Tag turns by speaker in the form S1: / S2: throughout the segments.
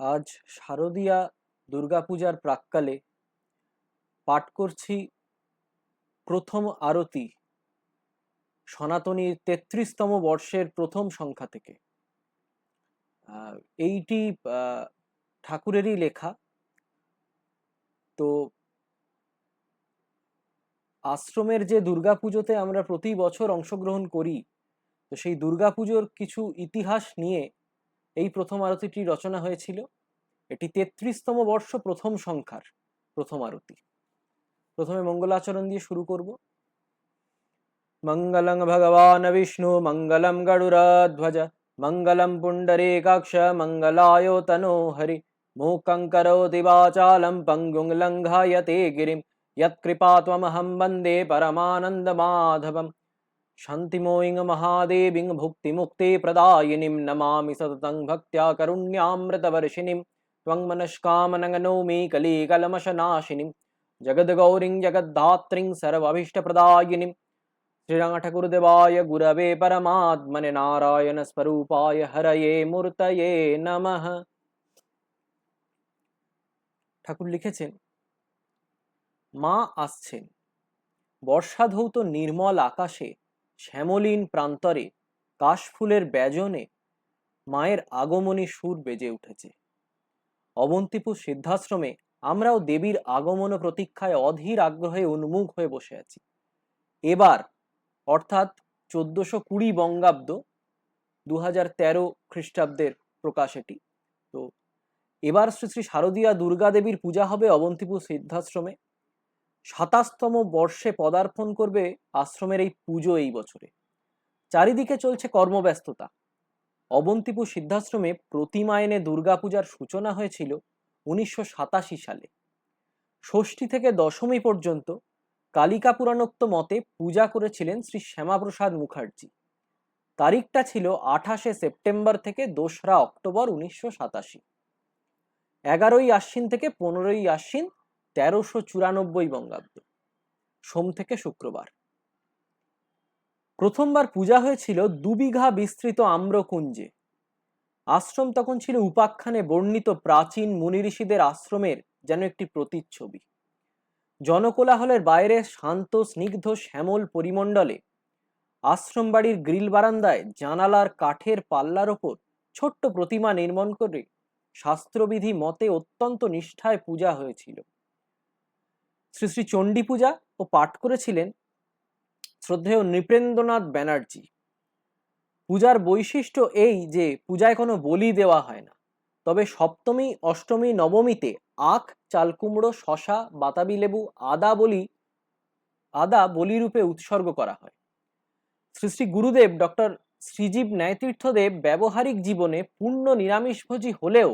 S1: আজ শারদীয়া দুর্গাপূজার প্রাক্কালে পাঠ করছি প্রথম আরতি। সনাতনীর তেত্রিশতম বর্ষের প্রথম সংখ্যা থেকে। এইটি ঠাকুরেরই লেখা। তো আশ্রমের যে দুর্গাপুজোতে আমরা প্রতি বছর অংশগ্রহণ করি, তো সেই দুর্গাপুজোর কিছু ইতিহাস নিয়ে এই প্রথম আরতিটি রচনা হয়েছিল। এটি তেত্রিশতম বর্ষ প্রথম সংখ্যার প্রথম আরতি। প্রথমে মঙ্গলাচরণ দিয়ে শুরু করব। মঙ্গলং ভগবান বিষ্ণু, মঙ্গলম গরুরাধ্বজ, মঙ্গলম পুণ্ডরে কাক্ষ মঙ্গলায় তনো হরি মূকং করোতি বাচালম পঙ্গুং লঙ্ঘায়তে গিরিম ইৎকৃপা ত্বমহম বন্দে পরমানন্দ মাধবম परमानन्दमाधवं शान्तिमोयिं महादेवीं भुक्तिमुक्तिप्रदायिनीं नमामि सततं भक्त्या करुण्यामृतवर्षिणीं त्वं मनस्कामनगनौमि कलीकलमशनाशिनीं जगद्गौरीं जगद्धात्रीं सर्वाभीष्टप्रदायिनीं श्रीरङ्गठकुरुदेवाय गुरवे परमात्मने नारायणस्वरूपाय हरये मूर्तये नमः ঠাকুর লিখেছেন মা আসছেন বর্ষাধৌত নির্মল আকাশে শ্যামলীন প্রান্তরে কাশফুলের ব্যজনে মায়ের আগমনী সুর বেজে উঠেছে। অবন্তিপুর সিদ্ধাশ্রমে আমরাও দেবীর আগমন প্রতীক্ষায় অধীর আগ্রহে উন্মুখ হয়ে বসে আছি। এবার, অর্থাৎ চোদ্দশো কুড়ি বঙ্গাব্দ দু হাজার তেরো খ্রিস্টাব্দের প্রকাশ এটি। তো, এবার শ্রী শ্রী শারদীয়া দুর্গা দেবীর পূজা হবে অবন্তিপুর সিদ্ধাশ্রমে। সাতাশতম বর্ষে পদার্পণ করবে আশ্রমের এই পুজো এই বছরে। চারিদিকে চলছে কর্মব্যস্ততা। অবন্তিপুর সিদ্ধাশ্রমে প্রতিমা এনে দুর্গাপূজার সূচনা হয়েছিল উনিশশো সাতাশি সালে। ষষ্ঠী থেকে দশমী পর্যন্ত কালিকা পুরাণোক্ত মতে পূজা করেছিলেন শ্রী শ্যামাপ্রসাদ মুখার্জি। তারিখটা ছিল আঠাশে সেপ্টেম্বর থেকে দোসরা অক্টোবর উনিশশো সাতাশি। এগারোই আশ্বিন থেকে পনেরোই আশ্বিন তেরোশো চুরানব্বই বঙ্গাব্দ, সোম থেকে শুক্রবার। প্রথমবার পূজা হয়েছিল দুবিঘা বিস্তৃত আম্রকুঞ্জে। আশ্রম তখন ছিল উপাখ্যানে বর্ণিত প্রাচীন মুনি ঋষিদের আশ্রমের যেন একটি প্রতিচ্ছবি। জনকোলাহলের বাইরে শান্ত, স্নিগ্ধ, শ্যামল পরিমণ্ডলে আশ্রম বাড়ির গ্রিল বারান্দায় জানালার কাঠের পাল্লার ওপর ছোট্ট প্রতিমা নির্মাণ করে শাস্ত্রবিধি মতে অত্যন্ত নিষ্ঠায় পূজা হয়েছিল। শ্রী শ্রী চণ্ডী পূজা ও পাঠ করেছিলেন শ্রদ্ধেয় নৃপেন্দ্রনাথ ব্যানার্জি। পূজার বৈশিষ্ট্য এই যে, পূজায় কোনো বলি দেওয়া হয় না। তবে সপ্তমী, অষ্টমী, নবমীতে আখ, চালকুমড়ো, শশা, বাতাবি লেবু, আদা বলি, আদা বলিরূপে উৎসর্গ করা হয়। শ্রী শ্রী গুরুদেব ডক্টর শ্রীজীব ন্যায়তীর্থদেব ব্যবহারিক জীবনে পূর্ণ নিরামিষভোজী হলেও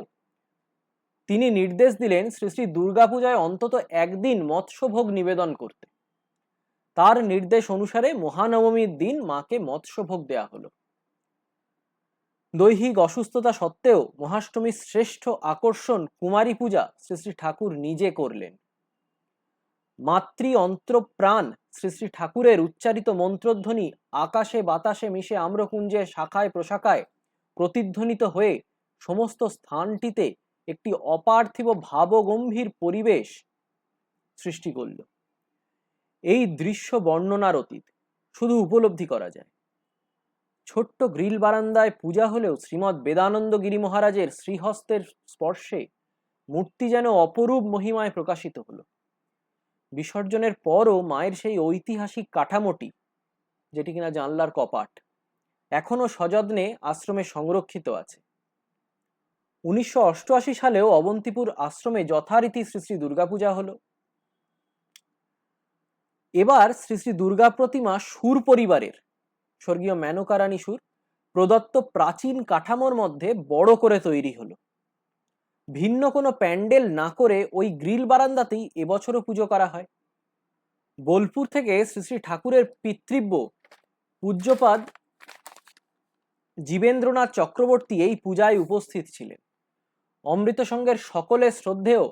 S1: তিনি নির্দেশ দিলেন শ্রী শ্রী দুর্গাপূজায় অন্তত একদিন মৎস্যভোগ নিবেদন করতে। তার নির্দেশ অনুসারে মহানবমীর দিন মাকে মৎস্যভোগ দেয়া হলো। দৈহিক অসুস্থতা সত্ত্বেও মহাষ্টমীর শ্রেষ্ঠ আকর্ষণ কুমারী পূজা শ্রী শ্রী ঠাকুর নিজে করলেন। মাতৃ অন্ত্র প্রাণ শ্রী শ্রী ঠাকুরের উচ্চারিত মন্ত্রধ্বনি আকাশে বাতাসে মিশে আম্রকুঞ্জে শাখায় প্রশাখায় প্রতিধ্বনিত হয়ে সমস্ত স্থানটিতে একটি অপার্থিব ভাবগম্ভীর পরিবেশ সৃষ্টি করল। এই দৃশ্য বর্ণনার অতীত শুধু উপলব্ধি করা যায়। ছোট্ট গ্রিল বারান্দায় পূজা হলেও শ্রীমৎ বেদানন্দ গিরি মহারাজের শ্রীহস্তের স্পর্শে মূর্তি যেন অপরূপ মহিমায় প্রকাশিত হলো। বিসর্জনের পরও মায়ের সেই ঐতিহাসিক কাঠামোটি, যেটি কিনা জানলার কপাট এখনও সযত্নে আশ্রমে সংরক্ষিত আছে। উনিশশো অষ্টআশি সালেও অবন্তিপুর আশ্রমে যথারীতি শ্রী শ্রী দুর্গাপূজা হলো। এবার শ্রী শ্রী দুর্গা প্রতিমা সুর পরিবারের, স্বর্গীয় মেনকারানী সুর, প্রদত্ত প্রাচীন কাঠামোর মধ্যে বড় করে তৈরি হলো। ভিন্ন কোনো প্যান্ডেল না করে ওই গ্রিল বারান্দাতেই এবছরও পুজো করা হয়। বোলপুর থেকে শ্রী শ্রী ঠাকুরের পিতৃব্য পূজ্যপাদ জীবেন্দ্রনাথ চক্রবর্তী এই পূজায় উপস্থিত ছিলেন। অমৃত সঙ্গের সকলে শ্রদ্ধেয়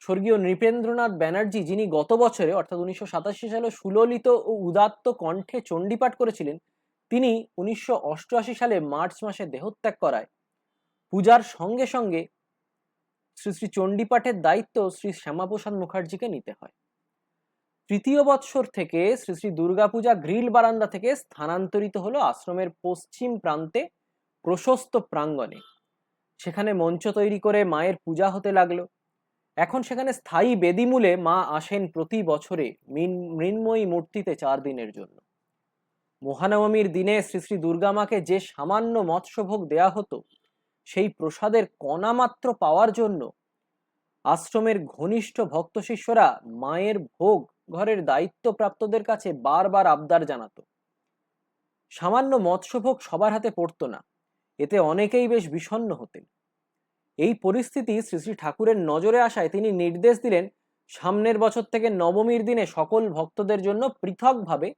S1: স্বর্গীয় নৃপেন্দ্রনাথ ব্যানার্জি যিনি গত বছরে, অর্থাৎ উনিশশো সাতাশি সালে সুললিত ও উদাত্ত কণ্ঠে চণ্ডীপাঠ করেছিলেন, তিনি উনিশশো অষ্টআশি সালে মার্চ মাসে দেহত্যাগ করায়। পূজার সঙ্গে সঙ্গে শ্রী শ্রী চণ্ডীপাঠের দায়িত্ব শ্রী শ্যামাপ্রসাদ মুখার্জিকে নিতে হয়। তৃতীয় বৎসর থেকে শ্রী শ্রী দুর্গাপূজা গ্রিল বারান্দা থেকে স্থানান্তরিত হলো আশ্রমের পশ্চিম প্রান্তে প্রশস্ত প্রাঙ্গণে। সেখানে মঞ্চ তৈরি করে মায়ের পূজা হতে লাগল। এখন সেখানে স্থায়ী বেদিমূলে মা আসেন প্রতি বছরে মিন- মৃন্ময়ী মূর্তিতে চার দিনের জন্য। মহানবমীর দিনে শ্রী শ্রী দুর্গা মাকে যে সামান্য মৎস্যভোগ দেয়া হতো, সেই প্রসাদের কণামাত্র পাওয়ার জন্য আশ্রমের ঘনিষ্ঠ ভক্ত শিষ্যরা মায়ের ভোগ ঘরের দায়িত্বপ্রাপ্তদের কাছে বারবার আবদার জানাত। সামান্য মৎস্যভোগ সবার হাতে পড়তো না। এতে অনেকেই বেশ বিষণ্ণ হতেন। এই পরিস্থিতি শ্রী শ্রী ঠাকুরের নজরে আসায় তিনি নির্দেশ দিলেন, সামনের বছর থেকে নবমীর দিনে সকল ভক্তদের জন্য পৃথকভাবে,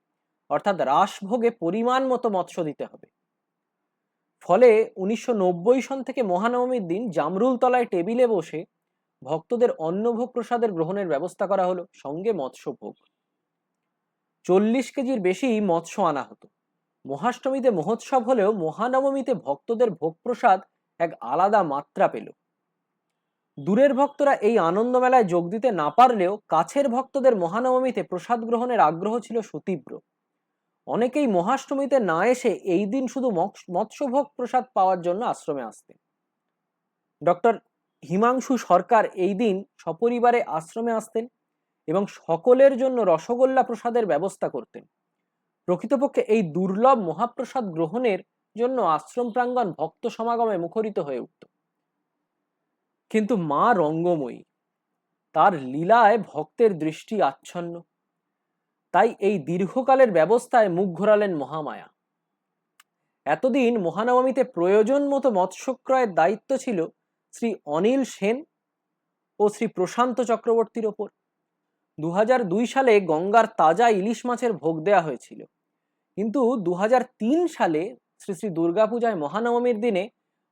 S1: অর্থাৎ রাসভোগে পরিমাণ মতো মৎস্য দিতে হবে। ফলে উনিশশো নব্বই সন থেকে মহানবমীর দিন জামরুল তলায় টেবিলে বসে ভক্তদের অন্নভোগ প্রসাদের গ্রহণের ব্যবস্থা করা হলো, সঙ্গে মৎস্যভোগ। চল্লিশ কেজির বেশি মৎস্য আনা হতো। মহাষ্টমীতে মহোৎসব হলেও মহানবমীতে ভক্তদের ভোগ প্রসাদ এক আলাদা মাত্রা পেল। দূরের ভক্তরা এই আনন্দ মেলায় যোগ দিতে না পারলেও কাছের ভক্তদের মহানবমীতে প্রসাদ গ্রহণের আগ্রহ ছিল সুতীব্র। অনেকেই মহাষ্টমীতে না এসে এই দিন শুধু মৎস- মৎস্যভোগ প্রসাদ পাওয়ার জন্য আশ্রমে আসতেন। ডক্টর হিমাংশু সরকার এই দিন সপরিবারে আশ্রমে আসতেন এবং সকলের জন্য রসগোল্লা প্রসাদের ব্যবস্থা করতেন। প্রকৃতপক্ষে এই দুর্লভ মহাপ্রসাদ গ্রহণের জন্য আশ্রম প্রাঙ্গণ ভক্ত সমাগমে মুখরিত হয়ে উঠত। কিন্তু মা রঙ্গময়ী, তার লীলায় ভক্তের দৃষ্টি আচ্ছন্ন। তাই এই দীর্ঘকালের ব্যবস্থায় মুখ ঘোরালেন মহামায়া। এতদিন মহানবমীতে প্রয়োজন মতো মৎস্যক্রয়ের দায়িত্ব ছিল শ্রী অনিল সেন ও শ্রী প্রশান্ত চক্রবর্তীর ওপর। দু হাজার দুই সালে গঙ্গার তাজা ইলিশ মাছের ভোগ দেয়া হয়েছিল। কিন্তু দু হাজার তিন সালে শ্রী শ্রী দুর্গাপূজায় মহানবমীর দিনে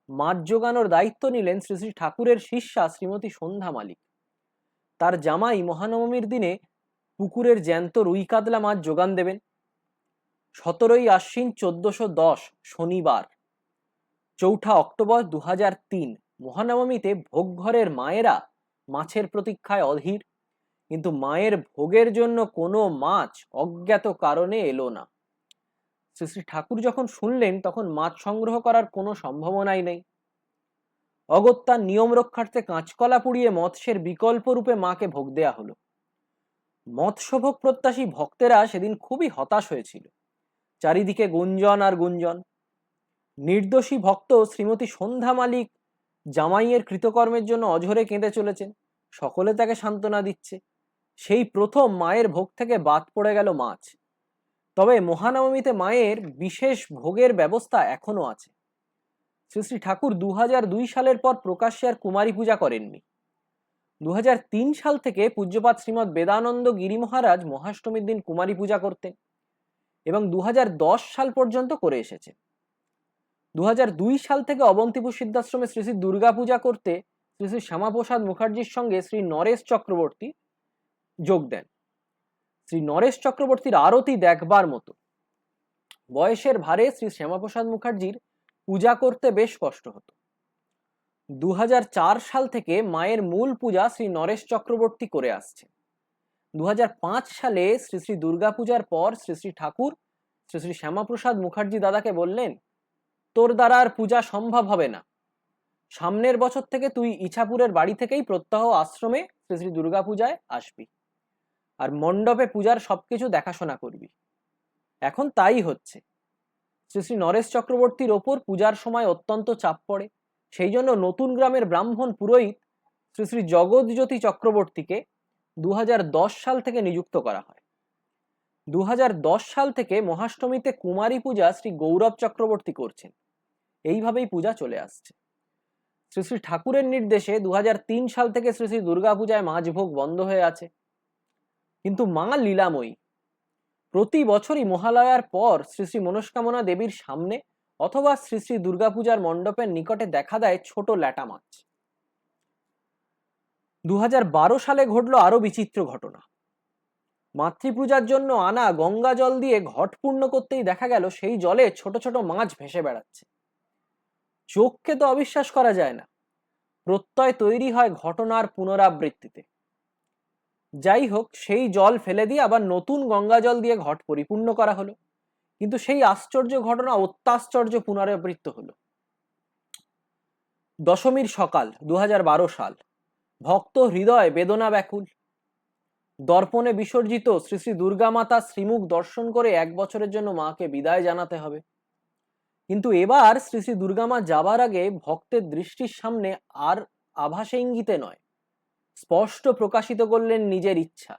S1: মাছ জোগানোর দায়িত্ব নিলেন শ্রী শ্রী ঠাকুরের শিষ্যা শ্রীমতী সন্ধ্যা মালিক। তার জামাই মহানবমীর দিনে পুকুরের জ্যান্ত রুই কাতলা মাছ যোগান দেবেন। সতেরোই আশ্বিন চোদ্দশো দশ শনিবার, চৌঠা অক্টোবর দু তিন, মহানবমীতে ভোগঘরের মায়েরা মাছের প্রতীক্ষায় অধীর। কিন্তু মায়ের ভোগের জন্য কোনো মাছ অজ্ঞাত কারণে এলো না। শ্রী শ্রী ঠাকুর যখন শুনলেন, তখন মাছ সংগ্রহ করার কোনো সম্ভাবনাই নেই। অগত্যার নিয়ম রক্ষার্থে কাঁচকলা পুড়িয়ে মৎস্যের বিকল্প রূপে মাকে ভোগ দেয়া হলো। মৎস্যভোগ প্রত্যাশী ভক্তেরা সেদিন খুবই হতাশ হয়েছিল। চারিদিকে গুঞ্জন আর গুঞ্জন। নির্দোষী ভক্ত শ্রীমতী সন্ধ্যা মালিক জামাইয়ের কৃতকর্মের জন্য অঝরে কেঁদে চলেছেন। সকলে তাকে সান্ত্বনা দিচ্ছে। সেই প্রথম মায়ের ভোগ থেকে বাদ পড়ে গেল মাছ। তবে মহানবমীতে মায়ের বিশেষ ভোগের ব্যবস্থা এখনও আছে। শ্রী শ্রী ঠাকুর দু সালের পর প্রকাশ্যে আর কুমারী পূজা করেননি। দু হাজার তিন সাল থেকে পূজ্যপাত শ্রীমৎ বেদানন্দ গিরি মহারাজ মহাষ্টমীর দিন কুমারী পূজা করতেন এবং দু হাজার দশ সাল পর্যন্ত করে এসেছে। দু হাজার দুই সাল থেকে অবন্তিপুর সিদ্ধাশ্রমে শ্রী শ্রী দুর্গা পূজা করতে শ্রী শ্রী শ্যামাপ্রসাদ মুখার্জির সঙ্গে শ্রী নরেশ চক্রবর্তী যোগ দেন। শ্রী নরেশ চক্রবর্তীর আরতি দেখবার মতো। বয়সের ভারে শ্রী শ্যামাপ্রসাদ মুখার্জির পূজা করতে বেশ কষ্ট হতো। দু হাজার চার সাল থেকে মায়ের মূল পূজা শ্রী নরেশ চক্রবর্তী করে আসছে। দু হাজার পাঁচ সালে শ্রী শ্রী দুর্গা পূজার পর শ্রী শ্রী ঠাকুর, শ্রী শ্রী শ্যামাপ্রসাদ মুখার্জি দাদাকে বললেন, তোর দ্বারা আর পূজা সম্ভব হবে না। সামনের বছর থেকে তুই ইছাপুরের বাড়ি থেকেই প্রত্যহ আশ্রমে শ্রী শ্রী দুর্গা পূজায় আসবি। আর মণ্ডপে পূজার সবকিছু দেখাশোনা করবি। এখন তাই হচ্ছে। শ্রী শ্রী নরেশ চক্রবর্তীর ওপর পূজার সময় অত্যন্ত চাপ পড়ে। সেই জন্য নতুন গ্রামের ব্রাহ্মণ পুরোহিত শ্রী শ্রী জগৎজ্যোতি চক্রবর্তীকে দু হাজার দশ সাল থেকে নিযুক্ত করা হয়। দু হাজার দশ সাল থেকে মহাষ্টমীতে কুমারী পূজা শ্রী গৌরব চক্রবর্তী করছেন। এইভাবেই পূজা চলে আসছে। শ্রী শ্রী ঠাকুরের নির্দেশে দু হাজার তিন সাল থেকে শ্রী শ্রী দুর্গা পূজায় মাঝভোগ বন্ধ হয়ে আছে। কিন্তু মা লীলাময়ী। প্রতি বছরই মহালয়ার পর শ্রী শ্রী মনস্কামনা দেবীর সামনে অথবা শ্রী শ্রী দুর্গাপূজার মণ্ডপের নিকটে দেখা দেয় ছোট ল্যাটা মাছ। দু হাজার বারো সালে ঘটলো আরও বিচিত্র ঘটনা। মাতৃপূজার জন্য আনা গঙ্গা জল দিয়ে ঘট পূর্ণ করতেই দেখা গেল সেই জলে ছোট ছোট মাছ ভেসে বেড়াচ্ছে। চোখকে তো অবিশ্বাস করা যায় না। প্রত্যয় তৈরি হয় ঘটনার পুনরাবৃত্তিতে। যাই হোক সেই জল ফেলে দিয়ে আবার নতুন গঙ্গা জল দিয়ে ঘট পরিপূর্ণ করা হলো। কিন্তু সেই আশ্চর্য ঘটনা অত্যাশ্চর্য পুনরাবৃত্ত হলো। দশমীর সকাল দু হাজার বারো সাল। ভক্ত হৃদয় বেদনা ব্যাকুল। দর্পণে বিসর্জিত শ্রী শ্রী দুর্গা মাতা শ্রীমুখ দর্শন করে এক বছরের জন্য মাকে বিদায় জানাতে হবে। কিন্তু এবার শ্রী শ্রী দুর্গা মা যাবার আগে ভক্তের দৃষ্টির সামনে আর আভাসে ইঙ্গিতে নয়। স্পষ্ট প্রকাশিত করলেন নিজের ইচ্ছা।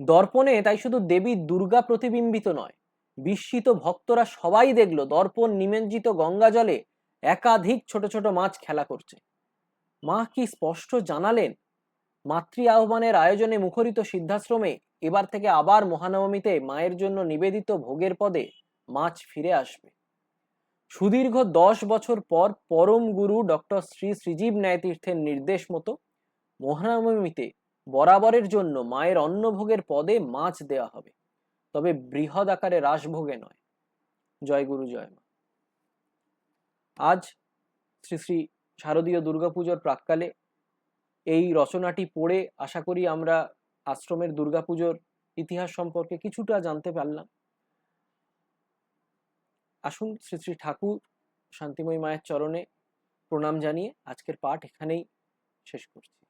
S1: দর্পণে তাই শুধু দেবী দুর্গা প্রতিবিম্বিত নয়, বিস্মিত ভক্তরা সবাই দেখল দর্পণ নিমজ্জিত গঙ্গা জলে একাধিক ছোট ছোট মাছ খেলা করছে। মা কি স্পষ্ট জানালেন? মাতৃ আহ্বানের আয়োজনে মুখরিত সিদ্ধাশ্রমে এবার থেকে আবার মহানবমীতে মায়ের জন্য নিবেদিত ভোগের পদে মাছ ফিরে আসবে। সুদীর্ঘ দশ বছর পর পরম গুরু ডক্টর শ্রী শ্রীজীব ন্যায়তীর্থের নির্দেশ মতো মহানবমীতে বরাবরের জন্য মায়ের অন্নভোগের পদে মাছ দেওয়া হবে। তবে বৃহৎ আকারে রাসভোগে নয়। জয় গুরু, জয় মা। আজ শ্রী শ্রী শারদীয় দুর্গাপুজোর প্রাককালে এই রচনাটি পড়ে আশা করি আমরা আশ্রমের দুর্গাপুজোর ইতিহাস সম্পর্কে কিছুটা জানতে পারলাম। আসুন শ্রী শ্রী ঠাকুর শান্তিময়ী মায়ের চরণে প্রণাম জানিয়ে আজকের পাঠ এখানেই শেষ করছি।